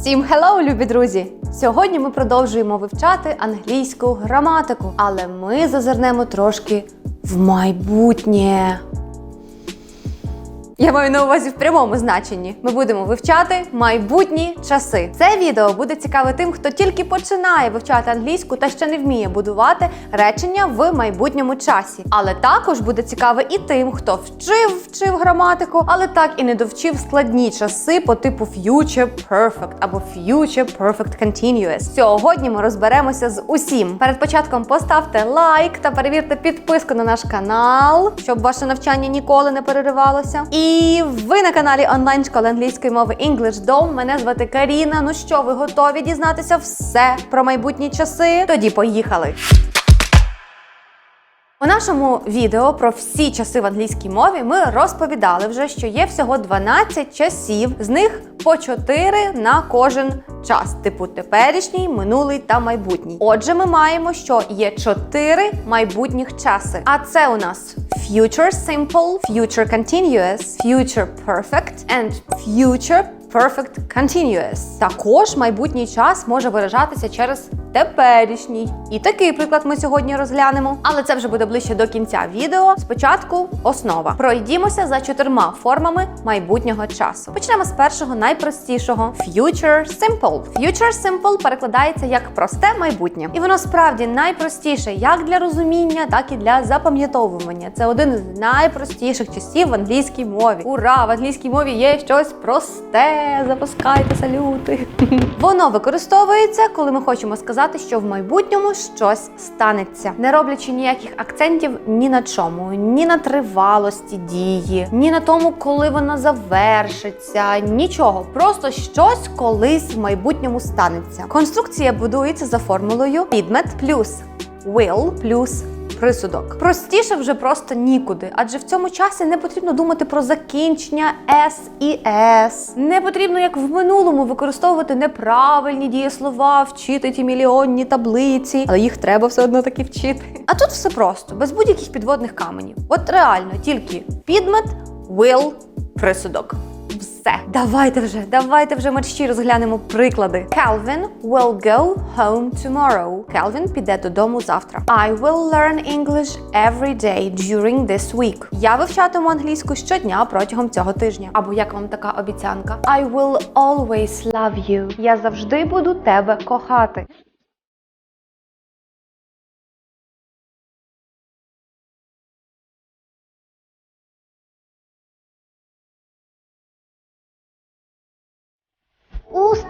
Всім хеллоу, любі друзі! Сьогодні ми продовжуємо вивчати англійську граматику, але ми зазирнемо трошки в майбутнє. Я маю на увазі в прямому значенні. Ми будемо вивчати майбутні часи. Це відео буде цікаве тим, хто тільки починає вивчати англійську та ще не вміє будувати речення в майбутньому часі. Але також буде цікаве і тим, хто вчив вчив граматику, але так і не довчив складні часи по типу future perfect або future perfect continuous. Сьогодні ми розберемося з усім. Перед початком поставте лайк та перевірте підписку на наш канал, щоб ваше навчання ніколи не переривалося. І ви на каналі онлайн школи англійської мови English Dome. Мене звати Каріна. Ну що, ви готові дізнатися все про майбутні часи? Тоді поїхали. У нашому відео про всі часи в англійській мові ми розповідали вже, що є всього 12 часів, з них по 4 на кожен час, типу теперішній, минулий та майбутній. Отже, ми маємо, що є 4 майбутніх часи. А це у нас future simple, future continuous, future perfect and future Perfect Continuous. Також майбутній час може виражатися через теперішній. І такий приклад ми сьогодні розглянемо. Але це вже буде ближче до кінця відео. Спочатку основа. Пройдімося за чотирма формами майбутнього часу. Почнемо з першого найпростішого Future Simple. Future Simple перекладається як просте майбутнє. І воно справді найпростіше як для розуміння, так і для запам'ятовування. Це один з найпростіших часів в англійській мові. Ура! В англійській мові є щось просте. Запускайте салюти. Воно використовується, коли ми хочемо сказати, що в майбутньому щось станеться, не роблячи ніяких акцентів ні на чому, ні на тривалості дії, ні на тому, коли вона завершиться, нічого. Просто щось колись в майбутньому станеться. Конструкція будується за формулою підмет плюс will плюс присудок. Простіше вже просто нікуди, адже в цьому часі не потрібно думати про закінчення S і S. Не потрібно, як в минулому, використовувати неправильні дієслова, вчити ті мільйонні таблиці, але їх треба все одно таки вчити. А тут все просто, без будь-яких підводних каменів. От реально, тільки підмет, will, присудок. Все, давайте вже, давайте вже мерщі розглянемо приклади. Calvin will go home tomorrow. Calvin піде додому завтра. I will learn English every day during this week. Я вивчатиму англійську щодня протягом цього тижня. Або як вам така обіцянка? I will always love you. Я завжди буду тебе кохати.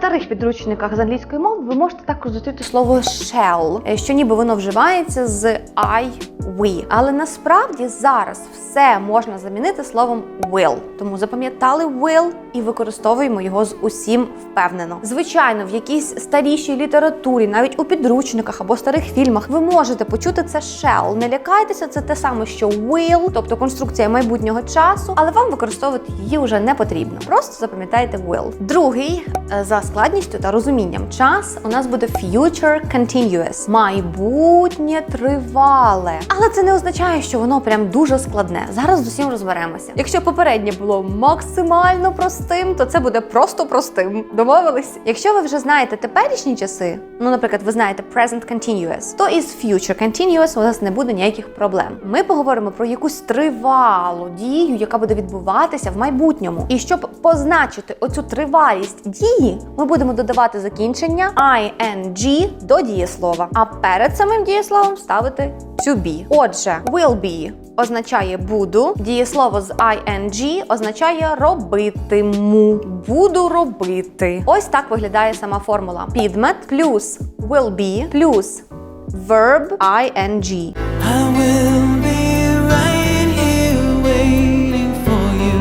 Старих підручниках з англійської мови ви можете також зустріти слово shall, е, що ніби воно вживається з I, we. Але насправді зараз все можна замінити словом will. Тому запам'ятали will і використовуємо його з усім впевнено. Звичайно, в якійсь старішій літературі, навіть у підручниках або старих фільмах, ви можете почути це shall. Не лякайтеся, це те саме, що will, тобто конструкція майбутнього часу, але вам використовувати її вже не потрібно. Просто запам'ятайте will. Другий е, за складністю та розумінням час у нас буде future continuous. Майбутнє тривале. Але це не означає, що воно прям дуже складне. Зараз з усім розберемося. Якщо попереднє було максимально простим, то це буде просто простим. Домовились? Якщо ви вже знаєте теперішні часи, ну, наприклад, ви знаєте present continuous, то із future continuous у нас не буде ніяких проблем. Ми поговоримо про якусь тривалу дію, яка буде відбуватися в майбутньому. І щоб позначити оцю тривалість дії, ми будемо додавати закінчення ing до дієслова, а перед самим дієсловом ставити to be. Отже, will be означає буду. Дієслово з ing означає робитиму. Буду робити. Ось так виглядає сама формула. Підмет плюс will be плюс verb ing. I will be right here waiting for you.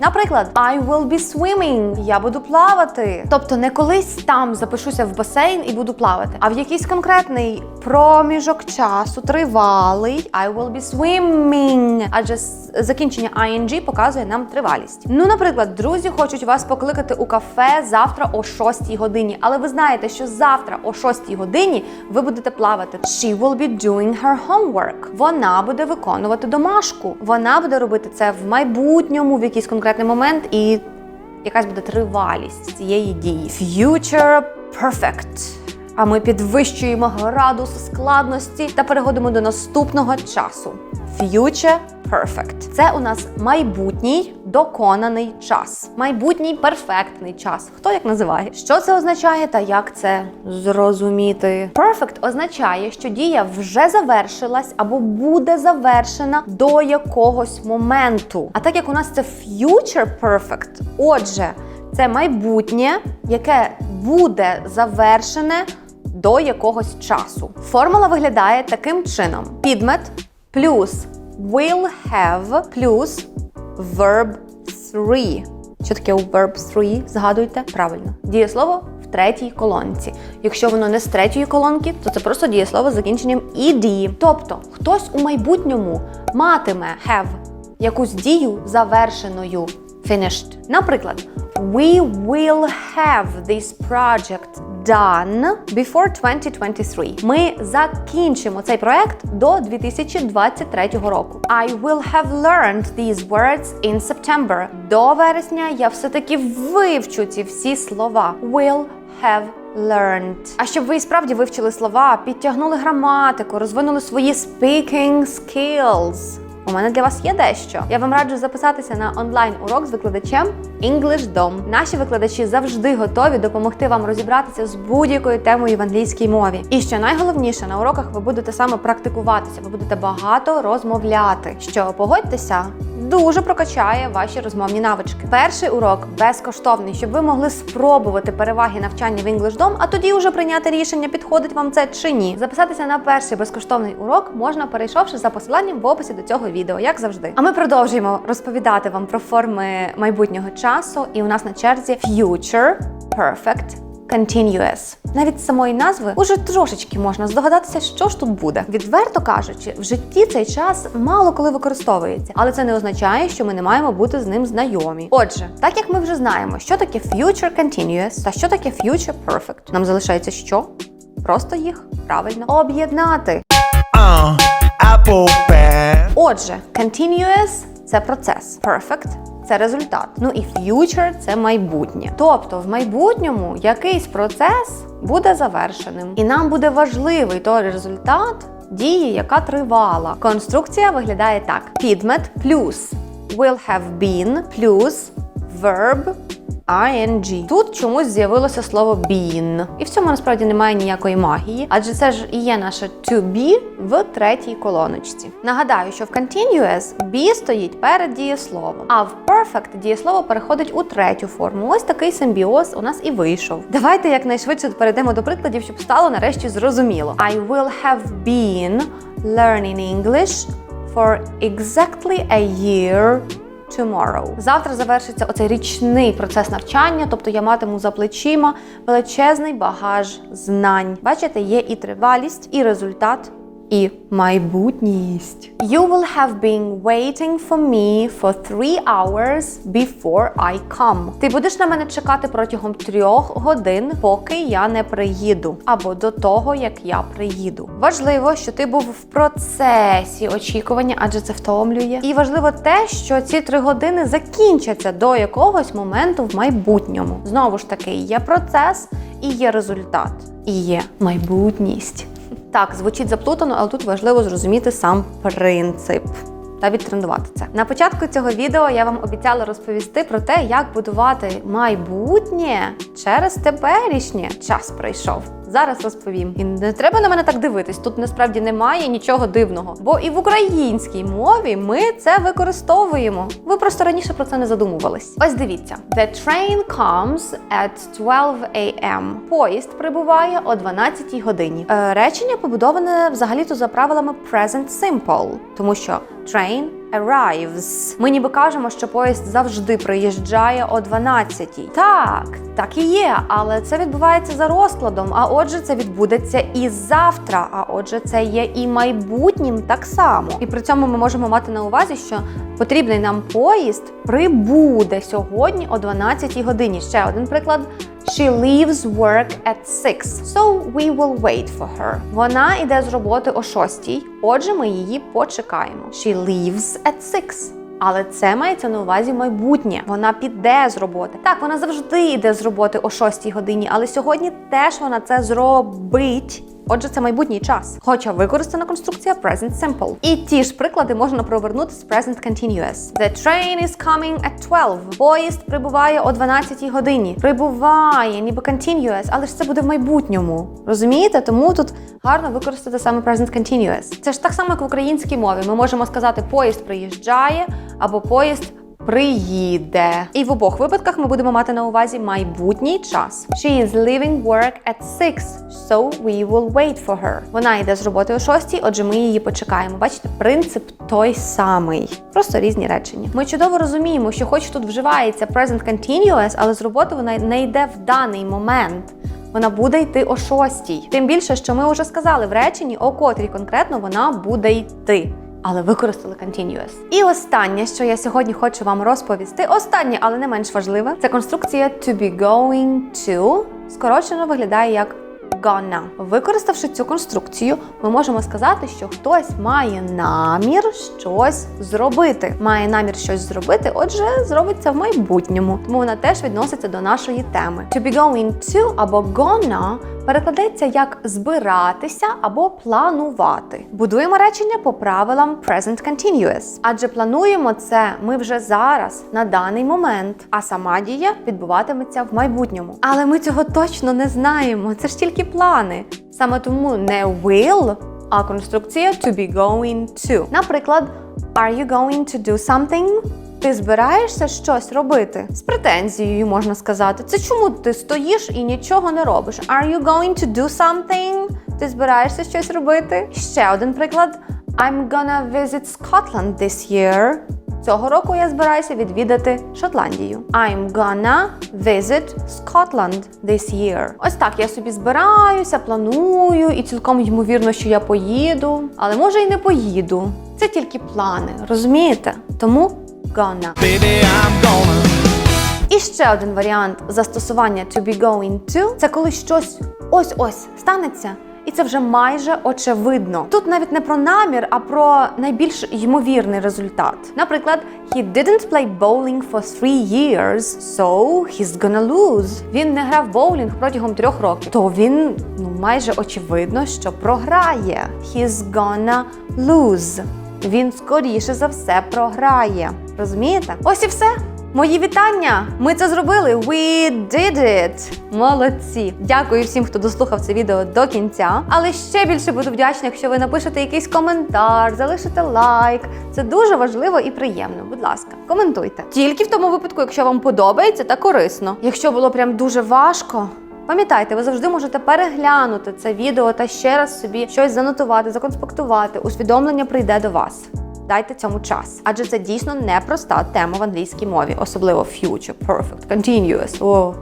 Наприклад, I will be swimming. Я буду плавати. Тобто не колись там запишуся в басейн і буду плавати, а в якийсь конкретний проміжок часу, тривалий. I will be swimming. Адже закінчення ing показує нам тривалість. Ну, наприклад, друзі хочуть вас покликати у кафе завтра о 6 годині. Але ви знаєте, що завтра о 6 годині ви будете плавати. She will be doing her homework. Вона буде виконувати домашку. Вона буде робити це в майбутньому, в якийсь конкретний момент і якась буде тривалість цієї дії. Future perfect. А ми підвищуємо градус складності та переходимо до наступного часу. Future perfect. Це у нас майбутній доконаний час. Майбутній перфектний час. Хто як називає? Що це означає та як це зрозуміти? Perfect означає, що дія вже завершилась або буде завершена до якогось моменту. А так як у нас це future perfect, отже, це майбутнє, яке буде завершене до якогось часу. Формула виглядає таким чином: підмет плюс will have плюс verb 3. Що таке у verb 3? Згадуйте правильно. Дієслово в третій колонці. Якщо воно не з третьої колонки, то це просто дієслово з закінченням ed. Тобто хтось у майбутньому матиме have якусь дію завершеною. Finished. Наприклад, we will have this project done before 2023. Ми закінчимо цей проект до 2023 року. I will have learned these words in September. До вересня я все-таки вивчу ці всі слова. Will have learned. А щоб ви справді вивчили слова, підтягнули граматику, розвинули свої speaking skills. У мене для вас є дещо. Я вам раджу записатися на онлайн урок з викладачем English Dom. Наші викладачі завжди готові допомогти вам розібратися з будь-якою темою в англійській мові. І що найголовніше, на уроках ви будете саме практикуватися, ви будете багато розмовляти. Що погодьтеся, дуже прокачає ваші розмовні навички. Перший урок безкоштовний, щоб ви могли спробувати переваги навчання в English Dom, а тоді вже прийняти рішення, підходить вам це чи ні. Записатися на перший безкоштовний урок можна, перейшовши за посиланням в описі до цього відео, як завжди. А ми продовжуємо розповідати вам про форми майбутнього часу, і у нас на черзі Future Perfect Continuous. Навіть з самої назви уже трошечки можна здогадатися, що ж тут буде. Відверто кажучи, в житті цей час мало коли використовується, але це не означає, що ми не маємо бути з ним знайомі. Отже, так як ми вже знаємо, що таке future continuous та що таке future perfect, нам залишається що? Просто їх правильно об'єднати. Apple pear. Отже, continuous – це процес, perfect – це результат. Ну і future – це майбутнє. Тобто, в майбутньому якийсь процес буде завершеним, і нам буде важливий той результат дії, яка тривала. Конструкція виглядає так: підмет плюс will have been плюс verb ing. Тут чомусь з'явилося слово been. І в цьому насправді немає ніякої магії, адже це ж і є наше to be в третій колоночці. Нагадаю, що в continuous be стоїть перед дієсловом, а в perfect дієслово переходить у третю форму. Ось такий симбіоз у нас і вийшов. Давайте якнайшвидше перейдемо до прикладів, щоб стало нарешті зрозуміло. I will have been learning English for exactly a year tomorrow. Завтра завершиться оцей річний процес навчання, тобто я матиму за плечима величезний багаж знань. Бачите, є і тривалість, і результат. І майбутність. You will have been waiting for me for three hours before I come. Ти будеш на мене чекати протягом трьох годин, поки я не приїду, або до того, як я приїду. Важливо, що ти був в процесі очікування, адже це втомлює. І важливо те, що ці три години закінчаться до якогось моменту в майбутньому. Знову ж таки, є процес і є результат, і є майбутність. Так, звучить заплутано, але тут важливо зрозуміти сам принцип. Та відтренувати це на початку цього відео. Я вам обіцяла розповісти про те, як будувати майбутнє через теперішнє. Час прийшов. Зараз розповім. І не треба на мене так дивитись. Тут насправді немає нічого дивного. Бо і в українській мові ми це використовуємо. Ви просто раніше про це не задумувались. Ось дивіться: The train comes at 12 a.m. Поїзд прибуває о 12 годині. Е, речення побудоване взагалі-то за правилами present simple, тому що train arrives. Ми ніби кажемо, що поїзд завжди приїжджає о 12. Так, так і є, але це відбувається за розкладом. А отже, це відбудеться і завтра. А отже, це є і майбутнім так само. І при цьому ми можемо мати на увазі, що потрібний нам поїзд прибуде сьогодні о 12 годині. Ще один приклад. She leaves work at 6, so we will wait for her. Вона йде з роботи о 6, отже, ми її почекаємо. She leaves at 6. Але це мається на увазі майбутнє. Вона піде з роботи. Так, вона завжди йде з роботи о 6 годині, але сьогодні теж вона це зробить. Отже, це майбутній час. Хоча використана конструкція present simple. І ті ж приклади можна провернути з present continuous. The train is coming at 12. Поїзд прибуває о 12 годині. Прибуває, ніби continuous, але ж це буде в майбутньому. Розумієте? Тому тут гарно використати саме present continuous. Це ж так само, як в українській мові. Ми можемо сказати поїзд приїжджає або поїзд приїде. І в обох випадках ми будемо мати на увазі майбутній час. She is leaving work at 6, so we will wait for her. Вона йде з роботи о 6, отже, ми її почекаємо. Бачите, принцип той самий. Просто різні речення. Ми чудово розуміємо, що хоч тут вживається present continuous, але з роботи вона не йде в даний момент. Вона буде йти о 6. Тим більше, що ми вже сказали в реченні, о котрій конкретно вона буде йти але використали continuous. І останнє, що я сьогодні хочу вам розповісти, останнє, але не менш важливе, це конструкція to be going to. Скорочено виглядає як gonna. Використавши цю конструкцію, ми можемо сказати, що хтось має намір щось зробити. Має намір щось зробити, отже, зробить це в майбутньому. Тому вона теж відноситься до нашої теми. To be going to або gonna перекладається як збиратися або планувати. Будуємо речення по правилам present continuous. Адже плануємо це ми вже зараз, на даний момент, а сама дія відбуватиметься в майбутньому. Але ми цього точно не знаємо. Це ж тільки плани. Саме тому не will, а конструкція to be going to. Наприклад, are you going to do something? Ти збираєшся щось робити? З претензією можна сказати. Це чому ти стоїш і нічого не робиш? Are you going to do something? Ти збираєшся щось робити? Ще один приклад. I'm gonna visit Scotland this year. Цього року я збираюся відвідати Шотландію. I'm gonna visit Scotland this year. Ось так я собі збираюся, планую, і цілком ймовірно, що я поїду, але може і не поїду. Це тільки плани, розумієте? Тому gonna. Baby, I'm gonna. І ще один варіант застосування to be going to це коли щось ось-ось станеться. І це вже майже очевидно. Тут навіть не про намір, а про найбільш ймовірний результат. Наприклад, he didn't play bowling for three years, so he's gonna lose. Він не грав боулінг протягом трьох років. То він ну майже очевидно, що програє. He's gonna lose. Він скоріше за все програє. Розумієте? Ось і все. Мої вітання! Ми це зробили! We did it! Молодці! Дякую всім, хто дослухав це відео до кінця. Але ще більше буду вдячна, якщо ви напишете якийсь коментар, залишите лайк. Це дуже важливо і приємно. Будь ласка, коментуйте. Тільки в тому випадку, якщо вам подобається та корисно. Якщо було прям дуже важко. Пам'ятайте, ви завжди можете переглянути це відео та ще раз собі щось занотувати, законспектувати. Усвідомлення прийде до вас. Дайте цьому час, адже це дійсно непроста тема в англійській мові, особливо future, perfect, continuous. О,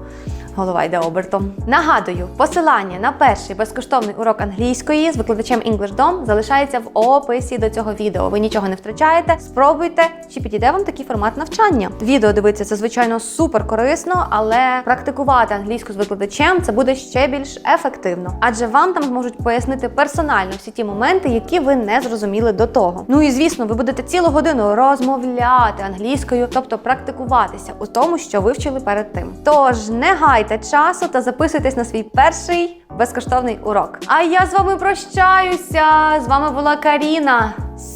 голова йде обертом. Нагадую, посилання на перший безкоштовний урок англійської з викладачем EnglishDom залишається в описі до цього відео. Ви нічого не втрачаєте. Спробуйте, чи підійде вам такий формат навчання. Відео дивитися це звичайно супер корисно, але практикувати англійську з викладачем це буде ще більш ефективно, адже вам там зможуть пояснити персонально всі ті моменти, які ви не зрозуміли до того. Ну і звісно, ви будете цілу годину розмовляти англійською, тобто практикуватися у тому, що вивчили перед тим. Тож не гайте часу та записуйтесь на свій перший безкоштовний урок. А я з вами прощаюся. З вами була Каріна.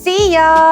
Ya!